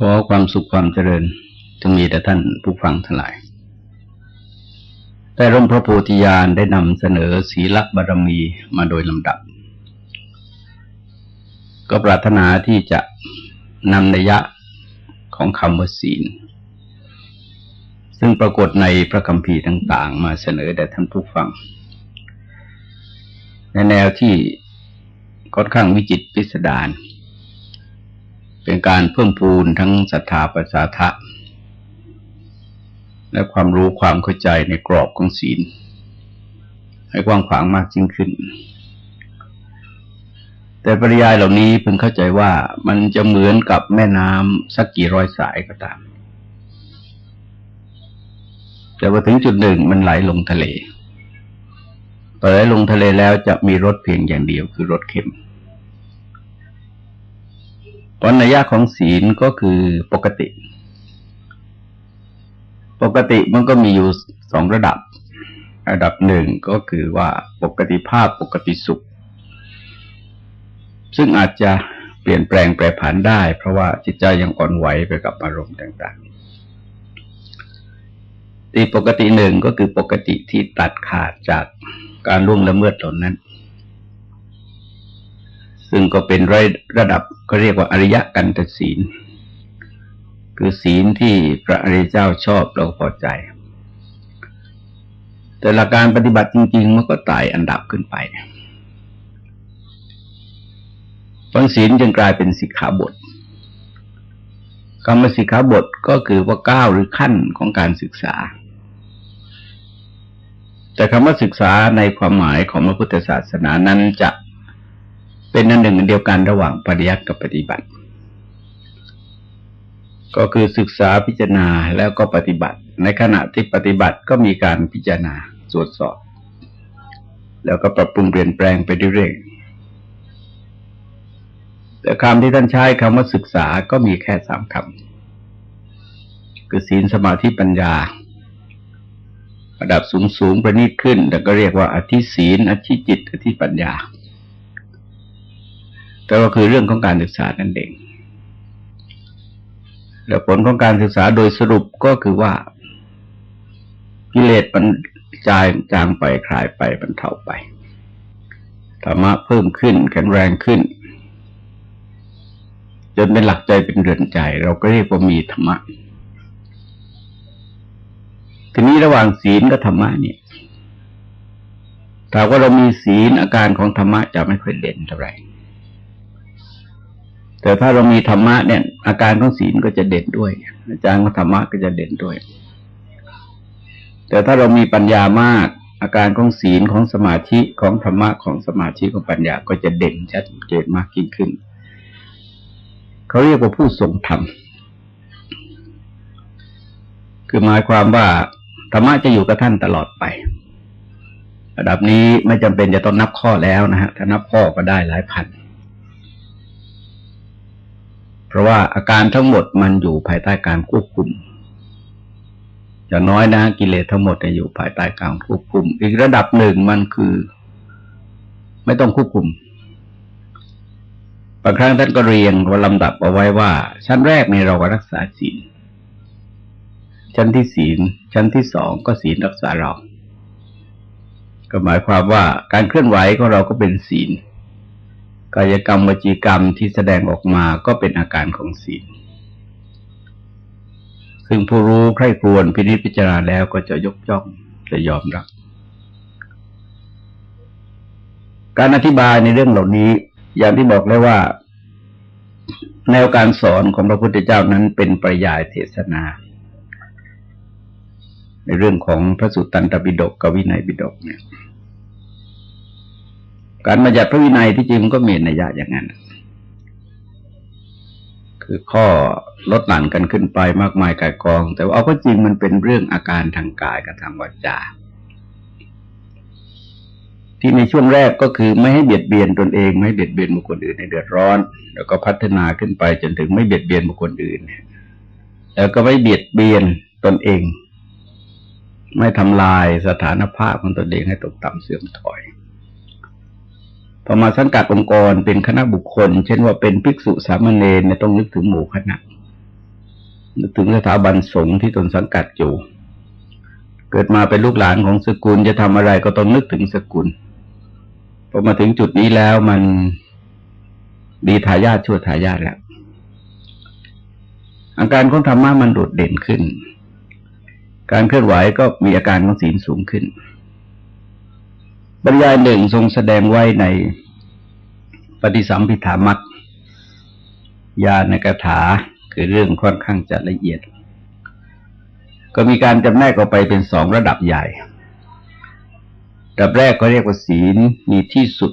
ขอความสุขความเจริญจงมีแต่ท่านผู้ฟังทั้งหลาย แต่ร่มพระโพธิญาณได้นำเสนอศีลบารมีมาโดยลำดับ ก็ปรารถนาที่จะนำนัยยะของคำว่าศีล ซึ่งปรากฏในพระคัมภีร์ต่างๆ มาเสนอแด่ท่านผู้ฟัง ในแนวที่ค่อนข้างวิจิตพิสดาร เป็นการเพิ่มพูนทั้งศรัทธาประสาทะ และความรู้ความเข้าใจในกรอบของศีล ให้กว้างขวางมากยิ่งขึ้น แต่ปริยายเหล่านี้เพิ่งเข้าใจว่ามันจะเหมือนกับแม่น้ำสักกี่ร้อยสายก็ตาม แต่ว่าถึงจุดหนึ่งมันไหลลงทะเลพอไหลลงทะเลแล้วจะมีรสเพียงอย่างเดียวคือรสเค็ม ผลนัยยะของศีลก็คือปกติ ปกติมันก็มีอยู่สองระดับ ระดับหนึ่งก็คือว่าปกติภาพปกติสุข ซึ่งอาจจะเปลี่ยนแปลงแปรผันได้ เพราะว่าจิตใจยังอ่อนไหวไปกับอารมณ์ต่างๆตีปกติหนึ่งก็คือปกติที่ตัดขาดจากการล่วงละเมิดตนนั้น ซึ่งก็เป็นระดับก็เรียกว่าอริยกันตศีล คือศีลที่พระอริยเจ้าชอบเราพอใจ แต่ละการปฏิบัติจริง ๆ มันก็ไต่อันดับขึ้นไปบางศีลจึงกลายเป็นสิกขาบทคำว่าสิกขาบทก็คือว่าก้าวหรือขั้นของการศึกษา แต่คำว่าศึกษาในความหมายของพระพุทธศาสนานั้นจะ เป็นอันหนึ่งเดียวกันระหว่างปริยัติกับปฏิบัติ ก็คือศึกษาพิจารณาแล้วก็ปฏิบัติ ในขณะที่ปฏิบัติก็มีการพิจารณาตรวจสอบ แล้วก็ปรับปรุงเปลี่ยนแปลงไปเรื่อยๆแต่คำที่ท่านใช้คำว่าศึกษาก็มีแค่สามคำคือศีลสมาธิปัญญาระดับสูงสูงประณีตขึ้น แล้วก็เรียกว่าอธิศีลอธิจิต อธิปัญญา แต่ก็คือเรื่องของการศึกษานั่นเอง แล้วผลของการศึกษาโดยสรุปก็คือว่า กิเลสมันจายจางไปคลายไปบรรเทาไปธรรมะเพิ่มขึ้นแข็งแรงขึ้น จนเป็นหลักใจเป็นเรือนใจ เราก็เรียกว่ามีธรรมะทีนี้ระหว่างศีลกับธรรมะเนี่ยถ้าว่าเรามีศีลอาการของธรรมะจะไม่ค่อยเด่นเท่าไหร่ แต่ถ้าเรามีธรรมะเนี่ย อาการของศีลก็จะเด่นด้วย อาจารย์ของธรรมะก็จะเด่นด้วย แต่ถ้าเรามีปัญญามาก อาการของศีลของสมาธิของธรรมะของสมาธิของปัญญาก็จะเด่นชัดเจนมากยิ่งขึ้นเขาเรียกว่าผู้ทรงธรรมคือหมายความว่าธรรมะจะอยู่กับท่านตลอดไประดับนี้ไม่จำเป็นจะต้องนับข้อแล้วนะฮะถ้านับข้อก็ได้หลายพัน ราะว่าอาการทั้งหมดมันอยู่ภายใต้การควบคุมอย่างน้อยนะกิเลสทั้งหมดจะอยู่ภายใต้การควบคุม อีกระดับหนึ่งมันคือ ไม่ต้องควบคุมบางครั้งท่านก็เรียงว่าลำดับเอาไว้ว่า ชั้นแรกในเราก็รักษาศีลชั้นที่ศีลชั้นที่สองก็ศีลรักษาเรา ก็หมายความว่าการเคลื่อนไหวของเราก็เป็นศีล กายกรรมวจีกรรมที่แสดงออกมาก็เป็นอาการของศีลซึ่งผู้รู้ใคร่ครวรพินิจพิจารณาแล้วก็จะยกย่องจะยอมรับ การอธิบายในเรื่องเหล่านี้ อย่างที่บอกแล้วว่า แนวการสอนของพระพุทธเจ้านั้นเป็นปริยายเทศนา ในเรื่องของพระสุตตันตปิฎกกับวินัยปิฎกเนี่ย การบัญญัติพระวินัยที่จริงมันก็มีนัยยะอย่างนั้น คือข้อลดหลั่นกันขึ้นไปมากมายกายกอง แต่ว่าเอาก็จริงมันเป็นเรื่องอาการทางกายกับทางวาจา ที่ในช่วงแรกก็คือไม่ให้เบียดเบียนตนเอง ไม่เบียดเบียนบุคคลอื่นในเดือดร้อน แล้วก็พัฒนาขึ้นไปจนถึงไม่เบียดเบียนบุคคลอื่น แล้วก็ไม่เบียดเบียนตนเอง ไม่ทำลายสถานภาพของตนเองให้ตกต่ำเสื่อมถอย พอมาสังกัดองค์กรเป็นคณะบุคคล เช่นว่าเป็นภิกษุสามเณรเนี่ยต้องนึกถึงหมู่คณะนึกถึงสถาบันสงฆ์ที่ตนสังกัดอยู่ เกิดมาเป็นลูกหลานของสกุลจะทำอะไรก็ต้องนึกถึงสกุลพอมาถึงจุดนี้แล้วมันดีทายาทชั่วทายาทแล้วอาการของธรรมะมันโดดเด่นขึ้น การเคลื่อนไหวก็มีอาการของศีลสูงขึ้น บรรยายหนึ่งทรงแสดงไว้ในปฏิสัมพิธามักยาในกถาคือเรื่องค่อนข้างจะละเอียด ก็มีการจำแนกออกไปเป็นสองระดับใหญ่ ระดับแรกก็เรียกว่าศีลมีที่สุด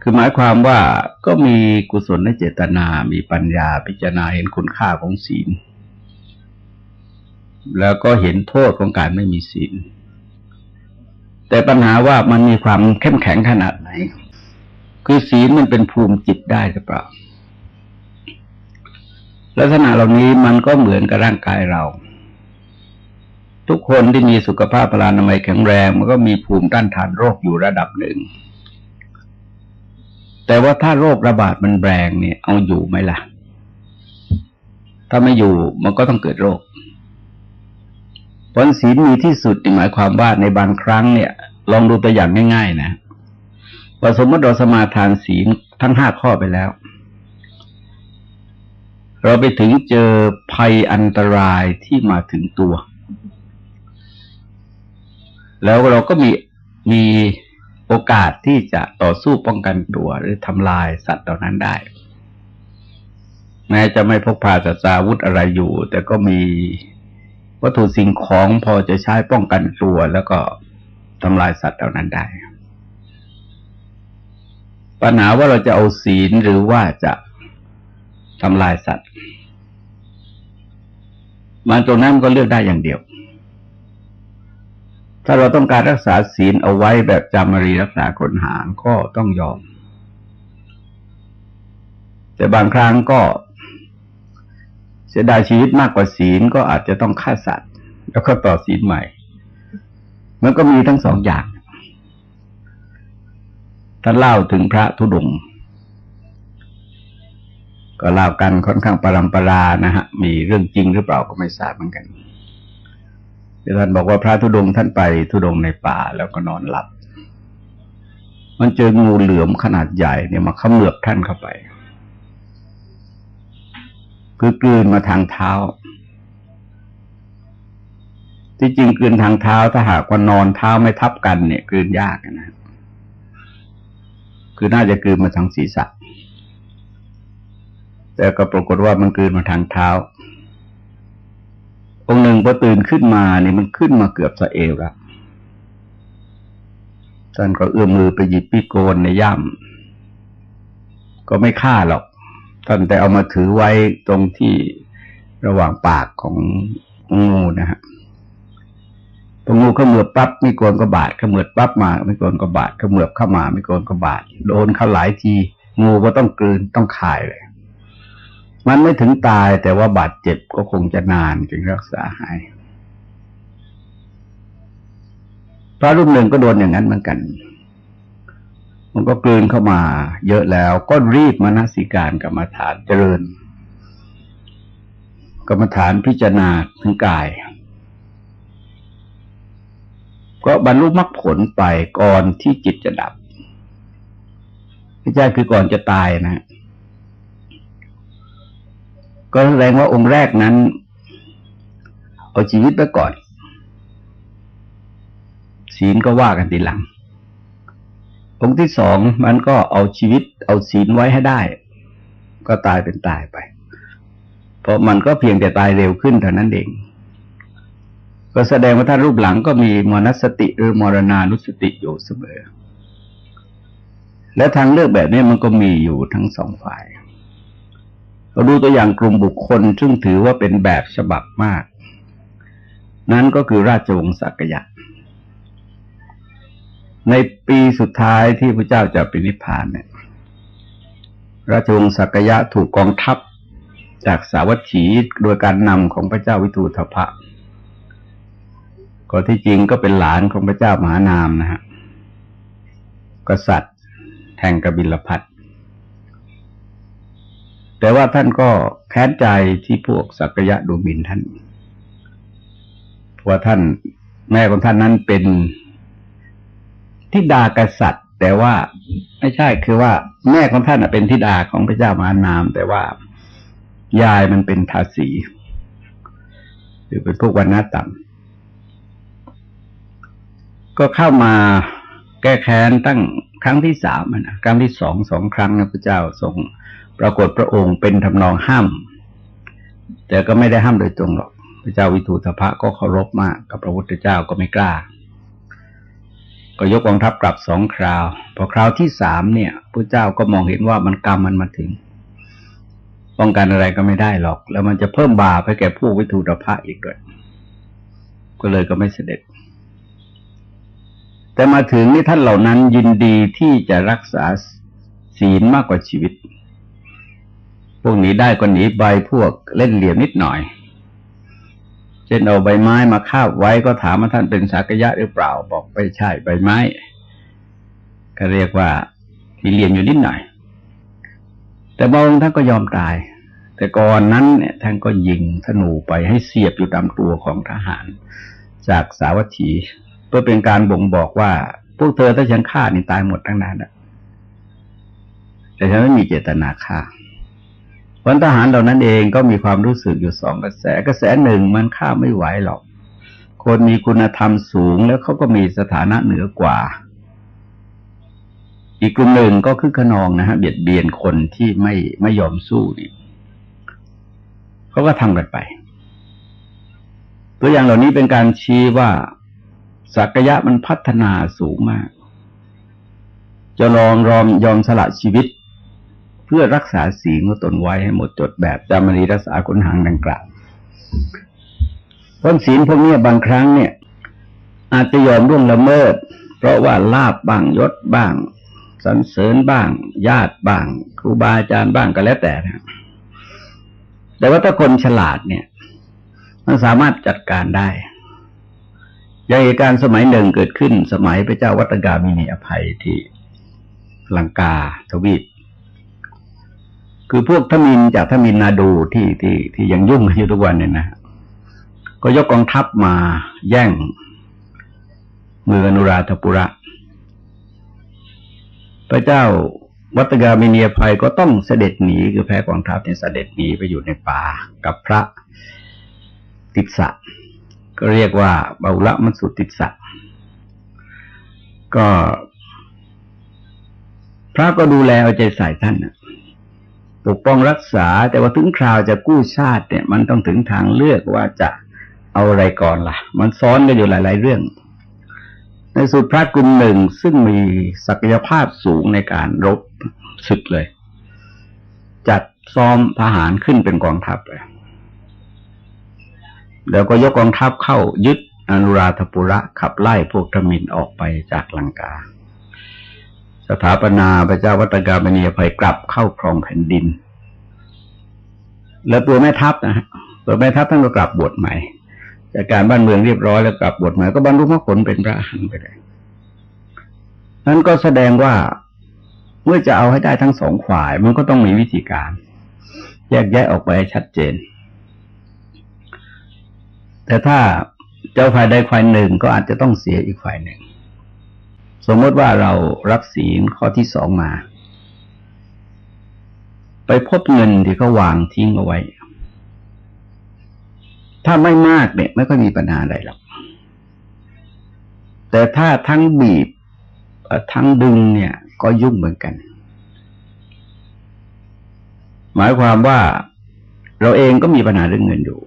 คือหมายความว่าก็มีกุศลและเจตนา มีปัญญาพิจารณาเห็นคุณค่าของศีล แล้วก็เห็นโทษของการไม่มีศีล แต่ปัญหาว่ามันมีความเข้มแข็งขนาดไหน คือศีลมันเป็นภูมิจิตได้หรือเปล่า ลักษณะเหล่านี้มันก็เหมือนกับร่างกายเรา ทุกคนที่มีสุขภาพพลานามัยแข็งแรง มันก็มีภูมิต้านทานโรคอยู่ระดับหนึ่ง แต่ว่าถ้าโรคระบาดมันแรงเนี่ย เอาอยู่ไหมล่ะ ถ้าไม่อยู่มันก็ต้องเกิดโรค ผลศีลมีที่สุดหมายความว่าในบางครั้งเนี่ย ลองดูตัวอย่างง่าย ๆ นะว่าสมมติเราสมาทานศีลทั้งห้าข้อไปแล้ว เราไปถึงเจอภัยอันตรายที่มาถึงตัว แล้วเราก็มีมีโอกาสที่จะต่อสู้ป้องกันตัว หรือทำลายสัตว์เหล่านั้นได้ แม้จะไม่พกพาสัตราวุธอะไรอยู่ แต่ก็มี วัตถุสิ่งของพอจะใช้ป้องกันตัวแล้วก็ทำลายสัตว์เหล่านั้นได้ ปัญหาว่าเราจะเอาศีลหรือว่าจะทำลายสัตว์มันตรงนั้นก็เลือกได้อย่างเดียว ถ้าเราต้องการรักษาศีลเอาไว้แบบจามรีรักษาคนหางก็ต้องยอม แต่บางครั้งก็ สียดายชีวิตมากกว่าศีลก็อาจจะต้องฆ่าสัตว์ แล้วก็ต่อศีลใหม่ มันก็มีทั้งสองอย่างท่านเล่าถึงพระธุดงค์ก็เล่ากันค่อนข้างปรำปรานะฮะ มีเรื่องจริงหรือเปล่าก็ไม่ทราบเหมือนกันท่านบอกว่าพระธุดงท่านไปธุดงในป่าแล้วก็นอนหลับ มันเจองูเหลือมขนาดใหญ่เนี่ยมาขมือบท่านเข้าไป คือกลืนมาทางเท้า ที่จริงกลืนทางเท้าถ้าหากว่านอนเท้าไม่ทับกันเนี่ยกลืนยากนะคือน่าจะกลืนมาทางศีรษะ แต่ก็ปรากฏว่ามันกลืนมาทางเท้า องค์หนึ่งพอตื่นขึ้นมาเนี่ยมันขึ้นมาเกือบสะเอวแล้วท่านก็เอื้อมมือไปหยิบปีโกนในย่ำก็ไม่ฆ่าหรอก ท่านแต่เอามาถือไว้ตรงที่ระหว่างปากของงูนะฮะตรงงูขมือบปั๊บไม่โกนก็บาดขมือบปั๊บมาไม่โกนก็บาดขมือบเข้ามาไม่โกนก็บาดโดนเขาหลายที งูก็ต้องกลืนต้องคายเลย มันไม่ถึงตายแต่ว่าบาดเจ็บก็คงจะนานจึงรักษาหายพระรูปหนึ่งก็โดนอย่างนั้นเหมือนกัน มันก็กลืนเข้ามา เยอะแล้วก็รีบมานาสิการกรรมฐานเจริญ กรรมฐานพิจารณาถึงกาย ก็บรรลุมรรคผลไปก่อนที่จิตจะดับไม่ใช่คือก่อนจะตายนะ ก็แสดงว่าองค์แรกนั้น เอาชีวิตไปก่อนศีลก็ว่ากันทีหลัง องค์ที่สองมันก็เอาชีวิตเอาศีลไว้ให้ได้ ก็ตายเป็นตายไป เพราะมันก็เพียงแต่ตายเร็วขึ้นเท่านั้นเอง ก็แสดงว่าท่านรูปหลังก็มีมรณสติหรือมรณานุสติอยู่เสมอ และทางเลือกแบบนี้มันก็มีอยู่ทั้งสองฝ่ายเราดูตัวอย่างกลุ่มบุคคล ซึ่งถือว่าเป็นแบบฉบับมาก นั้นก็คือราชวงศ์สักยะ ในปีสุดท้ายที่พระเจ้าจะปินิพพานเนี่ย ราชวงศ์สักยะถูกกองทัพจากสาวัตถีโดยการนำของพระเจ้าวิทูธพะก็ที่จริงก็เป็นหลานของพระเจ้ามหานามนะฮะ กษัตริย์แห่งกบิลพัทแต่ว่าท่านก็แค้นใจที่พวกสักยะดูหมิ่นท่านเพราะว่าท่านแม่ของท่านนั้นเป็น ทิดากษัตริย์ แต่ว่าไม่ใช่คือว่า แม่ของท่านเป็นทิดาของพระเจ้ามานาม แต่ว่ายายมันเป็นทาสีหรือเป็นพวกวันนาต่ำก็เข้ามาแก้แค้นตั้งครั้งที่สามนะครั้งที่สองสองครั้งนะพระเจ้าทรงปรากฏพระองค์เป็นทำนองห้าม แต่ก็ไม่ได้ห้ามโดยตรงหรอก พระเจ้าวิทูธพะก็เคารพมากกับพระพุทธเจ้าก็ไม่กล้า ก็ยกกองทัพกลับสองคราว พอคราวที่สามเนี่ยพระเจ้าก็มองเห็นว่ามันกรรมมันมาถึง ป้องกันอะไรก็ไม่ได้หรอก แล้วมันจะเพิ่มบาปให้แก่ผู้วิทูธพะอีกด้วย ก็เลยก็ไม่เสด็จ แต่มาถึงนี่ท่านเหล่านั้นยินดีที่จะรักษาศีลมากกว่าชีวิต พวกหนีได้ก็หนีใบพวกเล่นเหลี่ยมนิดหน่อย เช่นเอาใบไม้มาคาบไว้ก็ถามว่าท่านเป็นสักยะหรือเปล่า บอกไม่ใช่ใบไม้ ก็เรียกว่ามีเหลี่ยมอยู่นิดหน่อย แต่บางท่านก็ยอมตาย แต่ก่อนนั้นเนี่ยท่านก็ยิงธนูไปให้เสียบอยู่ตามตัวของทหาร จากสาวัตถีเพื่อเป็นการบ่งบอกว่า พวกเธอถ้าฉันฆ่านี่ตายหมดทั้งนั้นแต่ฉันไม่มีเจตนาฆ่า พลทหารเหล่านั้นเองก็มีความรู้สึกอยู่สองกระแสกระแสหนึ่งมันฆ่าไม่ไหวหรอก คนมีคุณธรรมสูงแล้วเขาก็มีสถานะเหนือกว่า อีกกลุ่มหนึ่งก็คือขนองนะฮะเบียดเบียนคนที่ไม่ไม่ยอมสู้นี่เขาก็ทำกันไป ตัวอย่างเหล่านี้เป็นการชี้ว่าสักยะมันพัฒนาสูงมาก จะลองรอมยอมสละชีวิต เพื่อรักษาศีลของตนไว้ให้หมดจดแบบจามรีรักษาคุณหางดังกล่าวพ้นศีลพวกนี้บางครั้งเนี่ย อาจจะยอมร่วงละเมิด เพราะว่าลาบบ้างยศบ้างสรรเสริญบ้าง ญาติบ้าง ครูบาอาจารย์บ้างก็แล้วแต่นะแต่ว่าถ้าคนฉลาดเนี่ย มันสามารถจัดการได้อย่างเหตุการณ์สมัยหนึ่งเกิดขึ้น สมัยพระเจ้าวัตกามินีอภัยที่ลังกาทวีป คือพวกทมินจากทมินนาดูที่ที่ที่ยังยุ่งอยู่ทุกวันเนี่ยนะ ก็ยกกองทัพมาแย่งเมืองอนุราธปุระ พระเจ้าวัตกามิเนียภัยก็ต้องเสด็จหนีคือแพ้กองทัพเนี่ยเสด็จหนีไปอยู่ในป่ากับพระติสสะก็เรียกว่าเบาละมัสุติสสะก็ พระก็ดูแลเอาใจใส่ท่านนะ ปกป้องรักษา แต่ว่าถึงคราวจะกู้ชาติเนี่ย มันต้องถึงทางเลือกว่าจะเอาอะไรก่อนละ่ะ มันซ้อนกันอยู่หลาย ๆ เรื่อง ในสุดพระกลุ่มหนึ่งซึ่งมีศักยภาพสูงในการรบศึกเลย จัดซ้อมทหารขึ้นเป็นกองทัพเลยแล้วก็ยกกองทัพเข้ายึดอนุราธปุระขับไล่พวกธมินออกไปจากลังกา สถาปนาพระเจ้าวัตกามณีภัยกลับเข้าครองแผ่นดิน แล้วตัวแม่ทัพนะฮะตัวแม่ทัพท่านก็กลับบวชใหม่จากการบ้านเมืองเรียบร้อยแล้วกลับบวชใหม่ก็บรรลุมรรคผลเป็นพระอรหันต์ไปเลยนั้นก็แสดงว่าเมื่อจะเอาให้ได้ทั้งสองฝ่ายมันก็ต้องมีวิธีการ แยกแยะออกไปให้ชัดเจน แต่ถ้าเจ้าฝ่ายใดฝ่ายหนึ่งก็อาจจะต้องเสียอีกฝ่ายหนึ่ง สมมติว่าเรารับศีลข้อที่สองมา ไปพบเงินที่เขาวางทิ้งเอาไว้ ถ้าไม่มากเนี่ยไม่ค่อยมีปัญหาอะไรหรอก แต่ถ้าทั้งบีบทั้งดึงเนี่ย ก็ยุ่งเหมือนกัน หมายความว่าเราเองก็มีปัญหาเรื่องเงินอยู่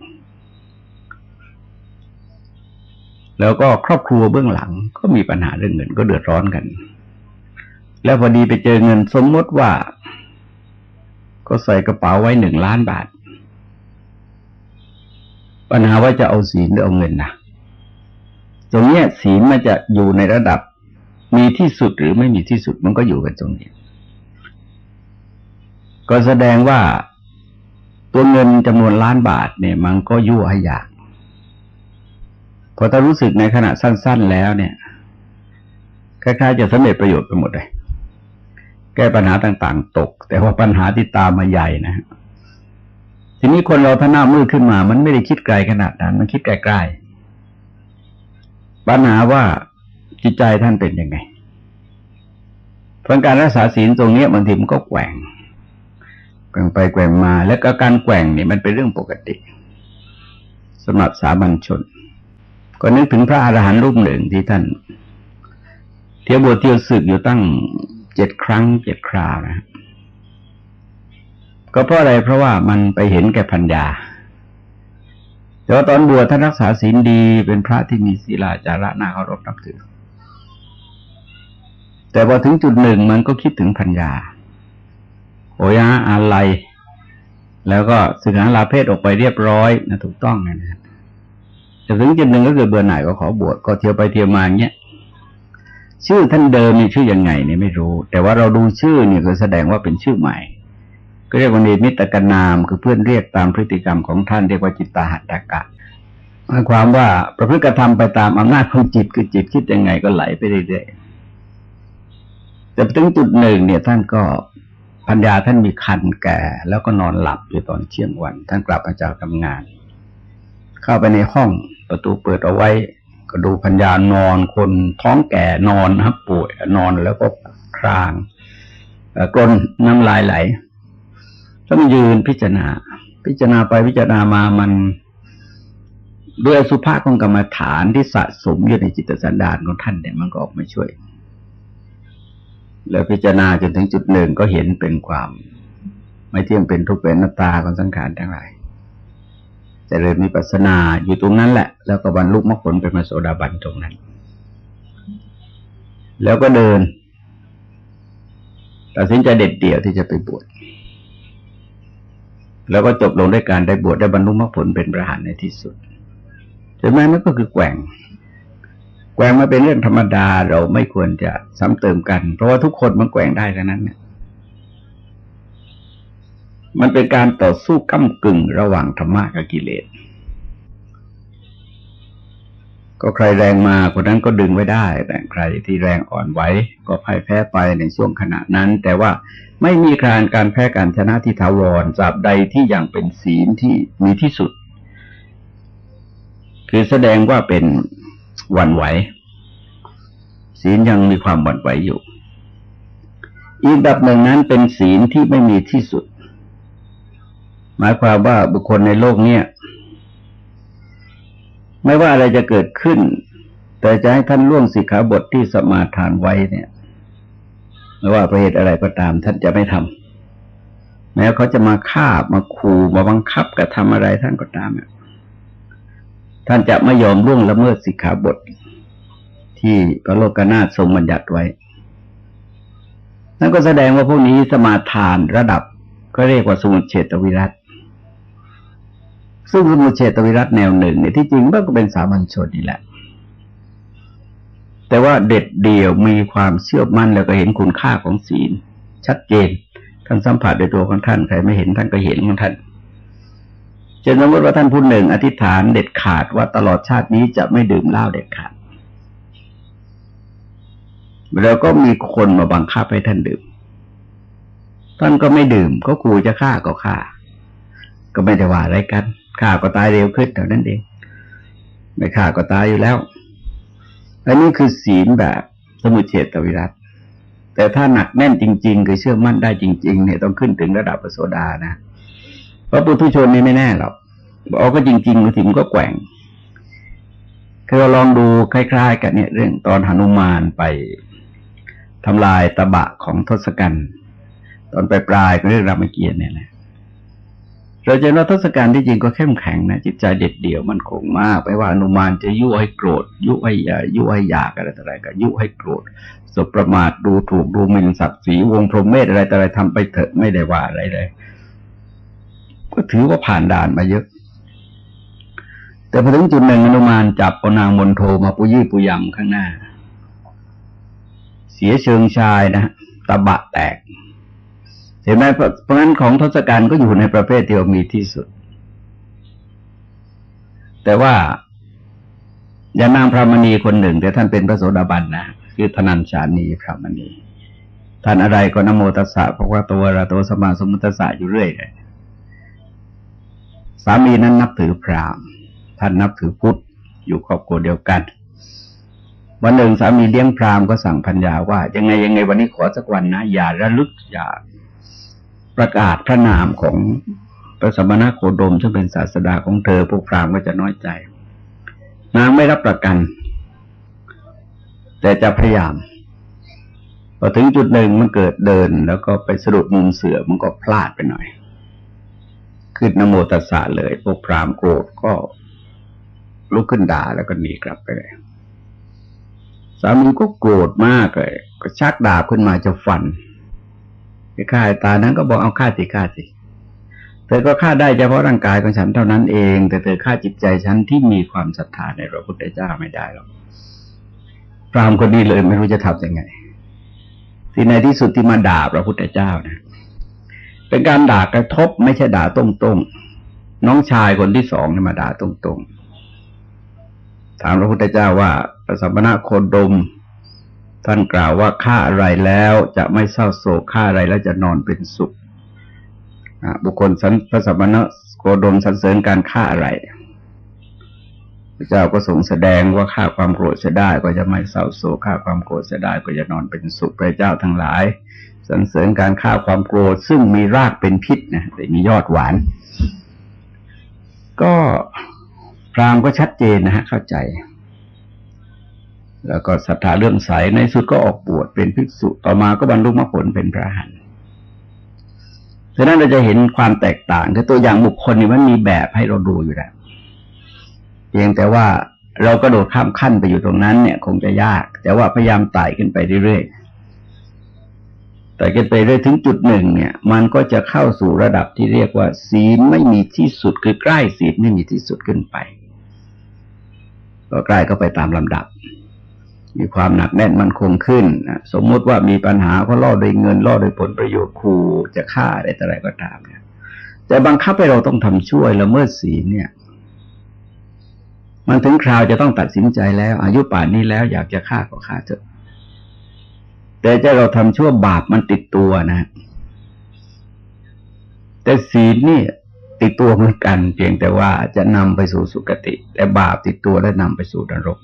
แล้วก็ครอบครัวเบื้องหลังก็มีปัญหาเรื่องเงินก็เดือดร้อนกัน แล้วพอดีไปเจอเงินสมมติว่า ก็ใส่กระเป๋าไว้หนึ่งล้านบาท ปัญหาว่าจะเอาศีลหรือเอาเงินนะตรงนี้ศีลมันจะอยู่ในระดับมีที่สุดหรือไม่มีที่สุดมันก็อยู่กันตรงนี้ ก็แสดงว่าตัวเงินจำนวนล้านบาทเนี่ยมันก็ยั่วให้อยาก พอถ้ารู้สึกในขณะสั้น ๆ แล้วเนี่ยคล้ายๆจะสำเร็จประโยชน์ไปหมดเลย แก้ปัญหาต่าง ๆ ตก แต่ว่าปัญหาที่ตามมาใหญ่นะทีนี้คนเราถ้าหน้ามืดขึ้นมา มันไม่ได้คิดไกลขนาดนั้น มันคิดไกล้ๆปัญหาว่าจิตใจท่านเป็นยังไงเพราะการรักษาศีลตรงเนี้ยบางทีมันก็แกว่งแกว่งไปแกว่งมา แล้วก็การแกว่งนี่มันเป็นเรื่องปกติสำหรับสามัญชน ก็นึกถึงพระอรหันต์รูปหนึ่งที่ท่าน เที่ยวบวชเที่ยวศึกอยู่ตั้งเจ็ดครั้งเจ็ดคราวนะ ก็เพราะอะไรเพราะว่ามันไปเห็นแก่พัญญาแต่ว่าตอนบวชท่านรักษาศีลดีเป็นพระที่มีศีลาจาระน่าเคารพนับถือ แต่พอถึงจุดหนึ่งมันก็คิดถึงพัญญาโอยะอะไรแล้วก็สึกหาลาเพศออกไปเรียบร้อยนะถูกต้องนะ แต่ถึงจุดหนึ่งก็เกิดเบื่อหน่ายก็ขอบวชก็เที่ยวไปเที่ยวมาเงี้ยชื่อท่านเดิมมีชื่อยังไงเนี่ยไม่รู้ แต่ว่าเราดูชื่อเนี่ยก็แสดงว่าเป็นชื่อใหม่ ก็เรียกว่าเนมิตกนาม คือเพื่อนเรียกตามพฤติกรรมของท่านเรียกว่าจิตตาหัตถกะหมายความว่าประพฤติกระทำไปตามอำนาจของจิตคือจิตคิดยังไงก็ไหลไปเรื่อยๆแต่ถึงจุดหนึ่งเนี่ยท่านก็ปัญญาท่านมีคันแก่ แล้วก็นอนหลับอยู่ตอนเที่ยงวัน ท่านกลับมาจากทำงาน เข้าไปในห้อง ประตูเปิดเอาไว้ ก็ดูพัญญานอนคนท้องแก่นอนนะครับป่วยนอนแล้วก็ครางกรนน้ำลายไหลต้องยืนพิจารณา พิจารณาไปพิจารณามามันด้วยสุภะของกรรมฐานที่สะสมอยู่ในจิตสันดานของท่านเนี่ยมันก็ออกมาช่วย แล้วพิจารณาจนถึงจุดหนึ่งก็เห็นเป็นความ ไม่เที่ยงเป็นทุกข์เป็นหน้าตาของสังขารทั้งหลาย แต่เลยมีปัสนาอยู่ตรงนั้นแหละ แล้วก็บรรลุมรรคผลเป็นมาโสดาบันตรงนั้น แล้วก็เดินตัดสินใจเด็ดเดี่ยวที่จะไปบวชแล้วก็จบลงด้วยการได้บวชได้บรรลุมรรคผลเป็นประหารในที่สุดใช่ไหมนั่นก็คือแกว่ง แกว่งมาเป็นเรื่องธรรมดาเราไม่ควรจะซ้ำเติมกัน เพราะว่าทุกคนมันแกว่งได้ทั้งนั้นเนี่ย มันเป็นการต่อสู้ก้ากึ่งระหว่างธรรมะกับกิเลส ก็ใครแรงมาคนนั้นก็ดึงไว้ได้ แต่ใครที่แรงอ่อนไหวก็พ่ายแพ้ไปในช่วงขณะนั้น แต่ว่าไม่มีการการแพ้การชนะที่ถาวรตราบใดที่ยังเป็นศีลที่มีที่สุด คือแสดงว่าเป็นวันไหว ศีลยังมีความหวั่นไหวอยู่ อีกแบบหนึ่งนั้นเป็นศีลที่ไม่มีที่สุด หมายความว่าบุคคลในโลกเนี้ยไม่ว่าอะไรจะเกิดขึ้น แต่จะให้ท่านล่วงสิกขาบทที่สมาทานไว้เนี่ย ไม่ว่าประเหตุอะไรก็ตาม ท่านจะไม่ทำแม้เขาจะมาฆ่ามาขู่มาบังคับกระทำอะไรท่านก็ตามท่านจะไม่ยอมล่วงละเมิดสิกขาบท ที่พระโลกนาถทรงบัญญัติไว้ นั่นก็แสดงว่าพวกนี้สมาทานระดับก็เรียกว่าสมุทเฉตวิรัต ซึ่งสมุทเฉตวิรัตแนวหนึ่งเนี่ยที่จริงมันก็เป็นสามัญชนนี่แหละ แต่ว่าเด็ดเดี่ยวมีความเชื่อมั่นแล้วก็เห็นคุณค่าของศีล ชัดเจนท่านสัมผัสโดยตัวของท่านใครไม่เห็นท่านก็เห็นของท่านเช่นสมมติว่าท่านผู้หนึ่งอธิษฐานเด็ดขาดว่าตลอดชาตินี้จะไม่ดื่มเหล้าเด็ดขาดแล้วก็มีคนมาบังคับให้ท่านดื่ม ท่านก็ไม่ดื่ม ก็ขู่จะฆ่าก็ฆ่า ก็ไม่ได้ว่าอะไรกัน ฆ่าก็ตายเร็วขึ้นเท่านั้นเอง ไม่ฆ่าก็ตายอยู่แล้ว อันนี้คือศีลแบบสมุเฉตวิรัตแต่ถ้าหนักแน่นจริง ๆ คือเชื่อมั่นได้จริง ๆ เนี่ยต้องขึ้นถึงระดับปโสดานะเพราะปุถุชนนี่ไม่แน่หรอกบอกก็จริงๆมาถึงก็แกว่งคือเราลองดูคล้าย ๆ กันเนี่ยเรื่องตอนหนุมานไปทำลายตะบะของทศกัณฐ์ตอนปลายๆเรื่องรามเกียรติเนี่ยนะ เราจะว่าทศกัณฐ์ที่จริงก็เข้มแข็งนะจิตใจเด็ดเดี่ยวมันคงมากไม่ว่าอนุมานจะยุให้โกรธ ยุให้ยุให้อยากอะไรต่ออะไรก็ยุให้โกรธสบประมาทดูถูกดูหมิ่นศักดิ์ศรีวงพรหมเมธอะไรต่ออะไรทำไปเถอะไม่ได้ว่าอะไรเลย ก็ถือว่าผ่านด่านมาเยอะ แต่พอถึงจุดหนึ่งอนุมานจับเอานางมนโทมาปุยี่ปุยำข้างหน้า เสียเชิงชายนะตะบะแตก ห็นไหมเพราะงั้นของทศกัณฐ์ก็อยู่ในประเภทที่มีที่สุด แต่ว่าอย่างนางพระมณีคนหนึ่งแต่ท่านเป็นพระโสดาบันนะคือธนัญชานีพระมณีท่านอะไรก็นโมตัสสะเพราะว่าตัวระตัวสมาสมุตัสสะอยู่เรื่อยเลยสามีนั้นนับถือพราหมณ์ ท่านนับถือพุทธอยู่ครอบครัวเดียวกัน วันหนึ่งสามีเลี้ยงพราหมณ์ก็สั่งพัญญาว่า ยังไงยังไงวันนี้ขอสักวันนะอย่าระลึกอย่า ประกาศพระนามของพระสมณโคดมซึ่งเป็นศาสดาของเธอพวกพราหมณ์ก็จะน้อยใจ นางไม่รับประกัน แต่จะพยายามพอถึงจุดหนึ่งมันเกิดเดิน แล้วก็ไปสะดุดมุมเสือมันก็พลาดไปหน่อย ขึ้นนโมตัสสะเลย พวกพราหมณ์โกรธก็ลุกขึ้นด่าแล้วก็หนีกลับไปเลยสามีก็โกรธมากเลย ก็ชักดาบขึ้นมาจะฟัน ไอ้ข้าตานั้นก็บอกเอาฆ่าสิฆ่าสิเธอก็ฆ่าได้เฉพาะร่างกายของฉันเท่านั้นเอง แต่เธอฆ่าจิตใจฉันที่มีความศรัทธาในพระพุทธเจ้าไม่ได้หรอกพรามณ์คนนี้เลยไม่รู้จะทำยังไง ที่ในที่สุดที่มาด่าพระพุทธเจ้านะ เป็นการด่ากระทบไม่ใช่ด่าตรงๆ น้องชายคนที่สองเนี่ยมาด่าตรงๆ ถามพระพุทธเจ้าว่าพระสัมมณโคดม ท่านกล่าวว่าฆ่าอะไรแล้วจะไม่เศร้าโศกฆ่าอะไรแล้วจะนอนเป็นสุขอะบุคคลสันพระสัมมณโคดมสรรเสริญการฆ่าอะไรพระเจ้าก็ทรงแสดงว่าฆ่าความโกรธเสียได้ก็จะไม่เศร้าโศกฆ่าความโกรธเสียได้ก็จะนอนเป็นสุขพระเจ้าทั้งหลายสรรเสริญการฆ่าความโกรธซึ่งมีรากเป็นพิษนะแต่มียอดหวาน ก็พราหมณ์ก็ชัดเจนนะฮะเข้าใจ แล้วก็ศรัทธาเรื่องใสในสุดก็ออกบวชเป็นภิกษุต่อมาก็บรรลุมรรคผลเป็นพระหันต์ฉะนั้นเราจะเห็นความแตกต่างคือตัวอย่างบุคคลนี่มันมีแบบให้เราดูอยู่แล้วเพียงแต่ว่าเรากระโดดข้ามขั้นไปอยู่ตรงนั้นเนี่ย คงจะยาก แต่ว่าพยายามไต่ขึ้นไปเรื่อยๆไต่ขึ้นไปเรื่อยถึงจุดหนึ่งเนี่ย มันก็จะเข้าสู่ระดับที่เรียกว่า ศีลไม่มีที่สุดคือใกล้ศีลไม่มีที่สุดขึ้นไป ก็ใกล้ก็ไปตามลำดับ มีความหนักแน่นมันคงขึ้นนะสมมติว่ามีปัญหาก็ล่อโดยเงินล่อโดยผลประโยชน์ขู่จะฆ่าอะไรต่ออะไรก็ตามเนี่ยแต่บังคับให้เราต้องทำช่วยละเมิดศีลเนี่ย มันถึงคราวจะต้องตัดสินใจแล้ว อายุป่านนี้แล้วอยากจะฆ่าก็ฆ่าเถอะแต่จะเราทำชั่วบาปมันติดตัวนะ แต่ศีลนี่ติดตัวเหมือนกัน เพียงแต่ว่าจะนำไปสู่สุคติ แต่บาปติดตัวและนำไปสู่นรก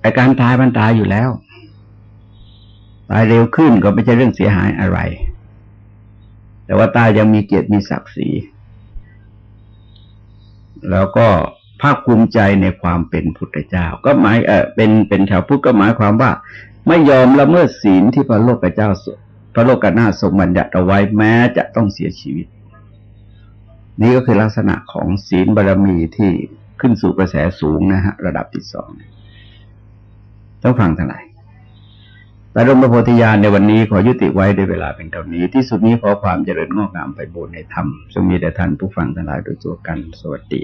ไอการตายมันตายอยู่แล้ว ตายเร็วขึ้นก็ไม่ใช่เรื่องเสียหายอะไร แต่ว่าตายยังมีเกียรติมีศักดิ์ศรี แล้วก็ภาคภูมิใจในความเป็นพุทธเจ้า ก็หมายเออเป็นเป็นชาวพุทธก็หมายความว่า ไม่ยอมละเมิดศีลที่พระโลกเจ้าพระโลกนาทรงบัญญัติเอาไว้แม้จะต้องเสียชีวิต นี่ก็คือลักษณะของศีลบารรมีที่ขึ้นสู่กระแสสูงนะฮะ ระดับที่สอง ต้องฟังทั้งหลายแต่รมพระโพธิญาณในวันนี้ขอยุติไว้ด้วยเวลาเป็นเท่านี้ ที่สุดนี้ขอความเจริญงอกงามไปบูรณนธรรมจงมีแด่ท่านผู้ฟังทั้งหลายโดยตัวกัน สวัสดี